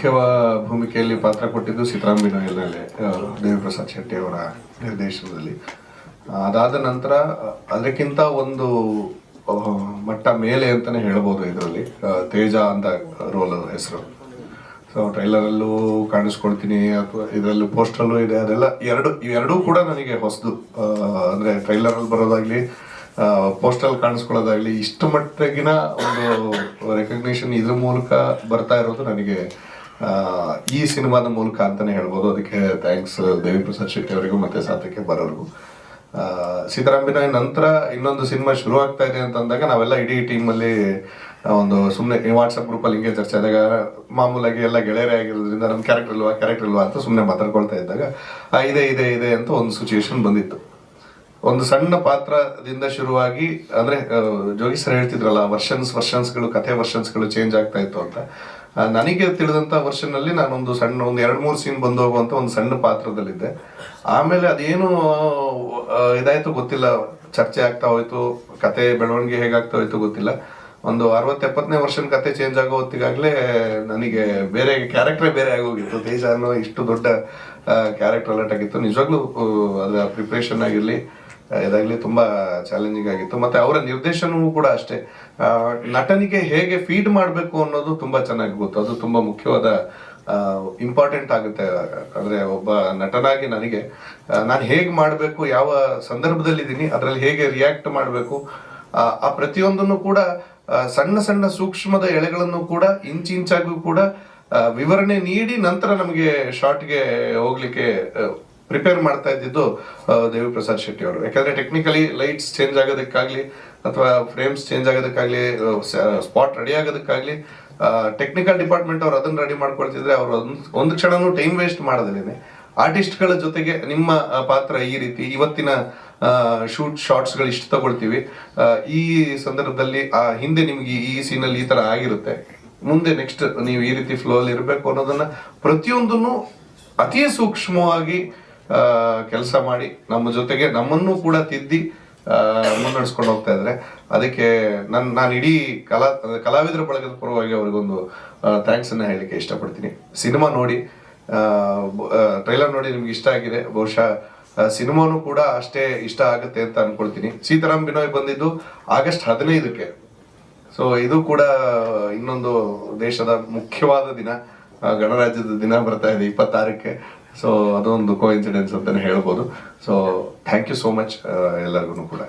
ಮುಖ್ಯ ಭೂಮಿಕೆಯಲ್ಲಿ ಪಾತ್ರ ಕೊಟ್ಟಿದ್ದು ಸಿದ್ದರಾಮ್ ಬಿನೋಯಲ್ನಲ್ಲಿ ದೇವಿಪ್ರಸಾದ್ ಶೆಟ್ಟಿ ಅವರ ನಿರ್ದೇಶನದಲ್ಲಿ. ಅದಾದ ನಂತರ, ಅದಕ್ಕಿಂತ ಒಂದು ಮಟ್ಟ ಮೇಲೆ ಅಂತಾನೆ ಹೇಳ್ಬೋದು ಇದರಲ್ಲಿ ತೇಜ ಅಂತ ರೋಲ್ ಹೆಸರು. ಸೊ ಟ್ರೈಲರಲ್ಲೂ ಕಾಣಿಸ್ಕೊಳ್ತೀನಿ, ಅಥವಾ ಇದರಲ್ಲೂ ಪೋಸ್ಟಲ್ಲೂ ಇದೆ, ಅದೆಲ್ಲ ಎರಡು, ಎರಡೂ ಕೂಡ ನನಗೆ ಹೊಸದು. ಅಂದರೆ ಟ್ರೈಲರಲ್ಲಿ ಬರೋದಾಗಲಿ ಪೋಸ್ಟಲ್ಲಿ ಕಾಣಿಸ್ಕೊಳ್ಳೋದಾಗಲಿ ಇಷ್ಟು ಮಟ್ಟಿಗಿನ ಒಂದು ರೆಕಗ್ನಿಷನ್ ಇದ್ರ ಮೂಲಕ ಬರ್ತಾ ಇರೋದು ನನಗೆ ಈ ಸಿನಿಮಾದ ಮೂಲಕ ಅಂತಾನೆ ಹೇಳ್ಬೋದು. ಅದಕ್ಕೆ ಥ್ಯಾಂಕ್ಸ್ ದೇವಿ ಪ್ರಸಾದ್ ಶೆಟ್ಟಿ ಅವರಿಗೂ ಮತ್ತೆ ಸಾರ್ಥಕ್ಕೆ ಬರೋರಿಗೂ ಬಿನಾಯ್ ನಂತರ ಇನ್ನೊಂದು ಸಿನಿಮಾ ಶುರು ಆಗ್ತಾ ಇದೆ ಅಂತ ಅಂದಾಗ ನಾವೆಲ್ಲ ಇಡೀ ಟೀಮಲ್ಲಿ ಒಂದು ಸುಮ್ಮನೆ ವಾಟ್ಸಪ್ ಗ್ರೂಪಲ್ಲಿ ಹಿಂಗೆ ಚರ್ಚೆ ಆದಾಗ ಮಾಮೂಲಾಗಿ ಎಲ್ಲ ಗೆಳೆಯರೇ ಆಗಿರೋದ್ರಿಂದ ನಮ್ಮ ಕ್ಯಾರೆಕ್ಟರ್ ಇಲ್ವಾ ಕ್ಯಾರೆಕ್ಟರ್ ಇಲ್ವಾ ಅಂತ ಸುಮ್ಮನೆ ಮಾತಾಡ್ಕೊಳ್ತಾ ಇದ್ದಾಗ ಇದೆ ಇದೆ ಇದೆ ಅಂತ ಒಂದು ಸಿಚುಯೇಷನ್ ಬಂದಿತ್ತು. ಒಂದು ಸಣ್ಣ ಪಾತ್ರದಿಂದ ಶುರುವಾಗಿ, ಅಂದ್ರೆ ಜೋಗಿ ಸರ್ ಹೇಳ್ತಿದ್ರಲ್ಲ, ವರ್ಷನ್ಸ್, ವರ್ಷನ್ಸ್ಗಳು, ಕಥೆ ವರ್ಷನ್ಸ್ಗಳು ಚೇಂಜ್ ಆಗ್ತಾ ಇತ್ತು ಅಂತ. ನನಗೆ ತಿಳಿದಂತ ವರ್ಷನ್ ಅಲ್ಲಿ ನಾನೊಂದು ಸಣ್ಣ, ಒಂದು ಎರಡು ಮೂರು ಸೀನ್ ಬಂದು ಹೋಗುವಂತ ಒಂದು ಸಣ್ಣ ಪಾತ್ರದಲ್ಲಿದ್ದೆ. ಆಮೇಲೆ ಅದೇನು ಇದಾಯಿತು ಗೊತ್ತಿಲ್ಲ. ಚರ್ಚೆ ಆಗ್ತಾ ಹೋಯ್ತು. ಕತೆ ಬೆಳವಣಿಗೆ ಹೇಗಾಗ್ತಾ ಹೋಯ್ತು ಗೊತ್ತಿಲ್ಲ. ಒಂದು ಅರವತ್ತು ಎಪ್ಪತ್ತನೇ ವರ್ಷನ್ ಕತೆ ಚೇಂಜ್ ಆಗೋ ಹೊತ್ತಿಗಾಗ್ಲೇ ನನಗೆ ಬೇರೆ ಕ್ಯಾರೆಕ್ಟರ್ ಬೇರೆ ಆಗೋಗಿತ್ತು. ತೇಜ ಅನ್ನೋ ಇಷ್ಟು ದೊಡ್ಡ ಕ್ಯಾರೆಕ್ಟರ್ ಅಲರ್ಟ್ ಆಗಿತ್ತು. ನಿಜವಾಗ್ಲೂ ಅದರ ಪ್ರಿಪ್ರೇಷನ್ ಆಗಿರ್ಲಿ ಇದಾಗ್ಲಿ ತುಂಬಾ ಚಾಲೆಂಜಿಂಗ್ ಆಗಿತ್ತು. ಮತ್ತೆ ಅವರ ನಿರ್ದೇಶನವೂ ಕೂಡ ಅಷ್ಟೇ. ನಟನಿಗೆ ಹೇಗೆ ಫೀಡ್ ಮಾಡಬೇಕು ಅನ್ನೋದು ತುಂಬಾ ಚೆನ್ನಾಗಿ ಗೊತ್ತು. ಅದು ತುಂಬಾ ಮುಖ್ಯವಾದ ಇಂಪಾರ್ಟೆಂಟ್ ಆಗುತ್ತೆ. ಅಂದ್ರೆ ಒಬ್ಬ ನಟನಾಗಿ ನನಗೆ ನಾನು ಹೇಗೆ ಮಾಡಬೇಕು, ಯಾವ ಸಂದರ್ಭದಲ್ಲಿದ್ದೀನಿ, ಅದರಲ್ಲಿ ಹೇಗೆ ರಿಯಾಕ್ಟ್ ಮಾಡಬೇಕು, ಆ ಪ್ರತಿಯೊಂದನ್ನು ಕೂಡ ಸಣ್ಣ ಸಣ್ಣ ಸೂಕ್ಷ್ಮದ ಎಳೆಗಳನ್ನು ಕೂಡ ಇಂಚಿಂಚಾಗೂ ಕೂಡ ವಿವರಣೆ ನೀಡಿ ನಂತರ ನಮಗೆ ಶಾರ್ಟ್ಗೆ ಹೋಗ್ಲಿಕ್ಕೆ ಪ್ರಿಪೇರ್ ಮಾಡ್ತಾ ಇದ್ದಿದ್ದು ಆ, ದೇವಿ ಪ್ರಸಾದ್ ಶೆಟ್ಟಿ ಅವರು. ಯಾಕಂದ್ರೆ ಟೆಕ್ನಿಕಲಿ ಲೈಟ್ಸ್ ಚೇಂಜ್ ಆಗೋದಕ್ಕಾಗ್ಲಿ ಅಥವಾ ಫ್ರೇಮ್ಸ್ ಚೇಂಜ್ ಆಗೋದಕ್ಕಾಗ್ಲಿ ಸ್ಪಾಟ್ ರೆಡಿ ಆಗೋದಕ್ಕಾಗ್ಲಿ ಟೆಕ್ನಿಕಲ್ ಡಿಪಾರ್ಟ್ಮೆಂಟ್ ಅವ್ರು ಅದನ್ನ ರೆಡಿ ಮಾಡ್ಕೊಳ್ತಿದ್ರೆ ಅವರು ಒಂದು ಕ್ಷಣನೂ ಟೈಮ್ ವೇಸ್ಟ್ ಮಾಡೋದಿಲ್ಲ ಆರ್ಟಿಸ್ಟ್ಗಳ ಜೊತೆಗೆ ನಿಮ್ಮ ಪಾತ್ರ ಈ ರೀತಿ ಇವತ್ತಿನ ಶೂಟ್ ಶಾರ್ಟ್ಸ್ಗಳು ಇಷ್ಟು ತಗೊಳ್ತೀವಿ. ಈ ಸಂದರ್ಭದಲ್ಲಿ ಆ ಹಿಂದೆ ನಿಮ್ಗೆ ಈ ಸೀನಲ್ಲಿ ಈ ತರ ಆಗಿರುತ್ತೆ. ಮುಂದೆ ನೆಕ್ಸ್ಟ್ ನೀವು ಈ ರೀತಿ ಫ್ಲೋ ಅಲ್ಲಿ ಇರಬೇಕು ಅನ್ನೋದನ್ನ ಪ್ರತಿಯೊಂದನ್ನು ಅತಿ ಸೂಕ್ಷ್ಮವಾಗಿ ಕೆಲಸ ಮಾಡಿ ನಮ್ಮ ಜೊತೆಗೆ ನಮ್ಮನ್ನು ಕೂಡ ತಿದ್ದಿ ಮುನ್ನಡೆಸ್ಕೊಂಡು ಹೋಗ್ತಾ ಇದ್ರೆ ಅದಕ್ಕೆ ನನ್ನ ನಾನು ಇಡೀ ಕಲಾ, ಕಲಾವಿದರ ಬಳಗದ ಪರವಾಗಿ ಅವ್ರಿಗೊಂದು ಥ್ಯಾಂಕ್ಸ್ ಅನ್ನ ಹೇಳಲಿಕ್ಕೆ ಇಷ್ಟಪಡ್ತೀನಿ. ಸಿನಿಮಾ ನೋಡಿ ಟ್ರೈಲರ್ ನೋಡಿ ನಿಮ್ಗೆ ಇಷ್ಟ ಆಗಿದೆ. ಬಹುಶಃ ಸಿನಿಮಾನು ಕೂಡ ಅಷ್ಟೇ ಇಷ್ಟ ಆಗುತ್ತೆ ಅಂತ ಅನ್ಕೊಳ್ತೀನಿ. ಸೀತಾರಾಮ್ ಬಿನೋಯ್ ಬಂದಿದ್ದು ಆಗಸ್ಟ್ ಹದಿನೈದಕ್ಕೆ. ಸೊ ಇದು ಕೂಡ ಇನ್ನೊಂದು ದೇಶದ ಮುಖ್ಯವಾದ ದಿನ. ಗಣರಾಜ್ಯದ ದಿನ ಬರ್ತಾ ಇದೆ ಇಪ್ಪತ್ತಾರಕ್ಕೆ. ಸೊ ಅದೊಂದು ಕೋ ಇನ್ಸಿಡೆನ್ಸ್ ಅಂತಾನೆ ಹೇಳ್ಬೋದು so thank you so much ಎಲ್ಲರಿಗೂ ಕೂಡ.